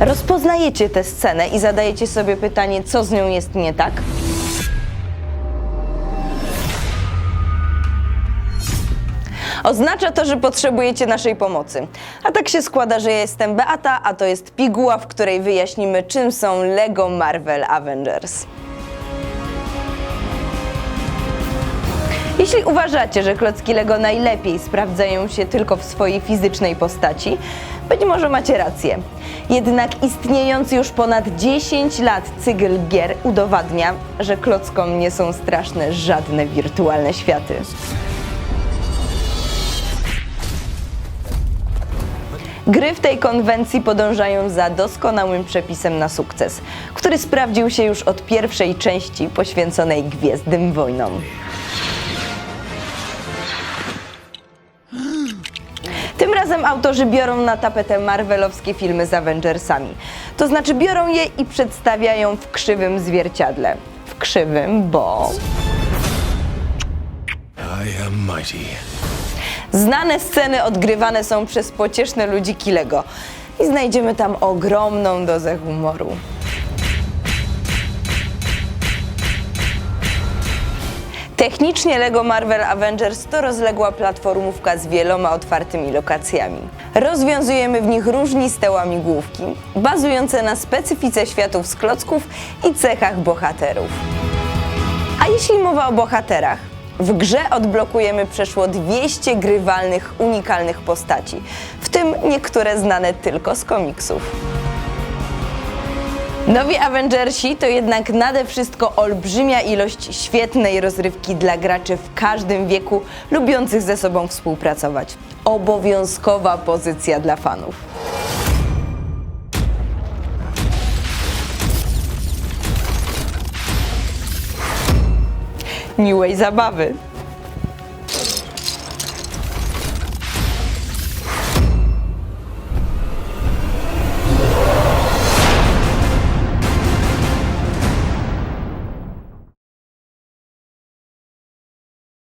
Rozpoznajecie tę scenę i zadajecie sobie pytanie, co z nią jest nie tak? Oznacza to, że potrzebujecie naszej pomocy. A tak się składa, że ja jestem Beata, a to jest piguła, w której wyjaśnimy, czym są Lego Marvel Avengers. Jeśli uważacie, że klocki Lego najlepiej sprawdzają się tylko w swojej fizycznej postaci, być może macie rację. Jednak istniejący już ponad 10 lat cykl gier udowadnia, że klockom nie są straszne żadne wirtualne światy. Gry w tej konwencji podążają za doskonałym przepisem na sukces, który sprawdził się już od pierwszej części poświęconej Gwiezdnym Wojnom. Tym razem autorzy biorą na tapetę marvelowskie filmy z Avengersami. To znaczy biorą je i przedstawiają w krzywym zwierciadle. W krzywym, bo... I am mighty. Znane sceny odgrywane są przez pocieszne ludziki Lego i znajdziemy tam ogromną dozę humoru. Technicznie Lego Marvel Avengers to rozległa platformówka z wieloma otwartymi lokacjami. Rozwiązujemy w nich różniste łamigłówki, bazujące na specyfice światów z klocków i cechach bohaterów. A jeśli mowa o bohaterach, w grze odblokujemy przeszło 200 grywalnych, unikalnych postaci, w tym niektóre znane tylko z komiksów. Nowi Avengersi to jednak nade wszystko olbrzymia ilość świetnej rozrywki dla graczy w każdym wieku lubiących ze sobą współpracować. Obowiązkowa pozycja dla fanów. Miłej zabawy!